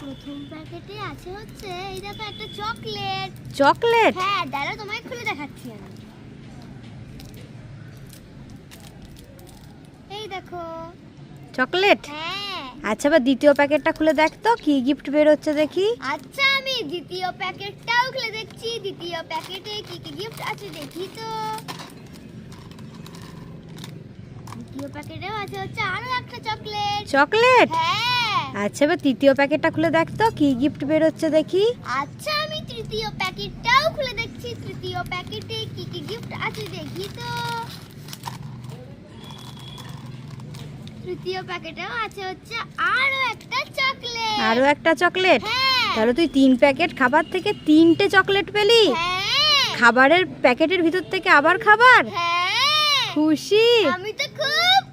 প্রথম প্যাকেটে আছে হচ্ছে এই দেখো একটা চকলেট। চকলেট? হ্যাঁ দাঁড়া তোমায় খুলে দেখাচ্ছি আমি। এই দেখো। চকলেট? হ্যাঁ। আচ্ছা বা দ্বিতীয় প্যাকেটটা খুলে দেখ তো কি গিফট বেরোচ্ছে দেখি। আচ্ছা আমি দ্বিতীয় প্যাকেটটাও খুলে দেখছি। দ্বিতীয় প্যাকেটে কি কি গিফট আছে দেখি তো। দ্বিতীয় প্যাকেটেও আছে হচ্ছে আরও একটা চকলেট। চকলেট? হ্যাঁ। আচ্ছা বা তৃতীয় প্যাকেটটা খুলে দেখ তো কি গিফট বেরোচ্ছে দেখি। আচ্ছা আমি তৃতীয় প্যাকেটটাও খুলে দেখছি। তৃতীয় প্যাকেটে কি কি গিফট আছে দেখি তো। তৃতীয় প্যাকেটেও আছে হচ্ছে আরও একটা চকলেট। আরও একটা চকলেট? হ্যাঁ। তাহলে তুই তিন প্যাকেট খাবার থেকে তিনটে চকলেট পেলি? হ্যাঁ। খাবারের প্যাকেটের ভিতর থেকে আবার খাবার? হ্যাঁ। খুশি? আমি তো খুব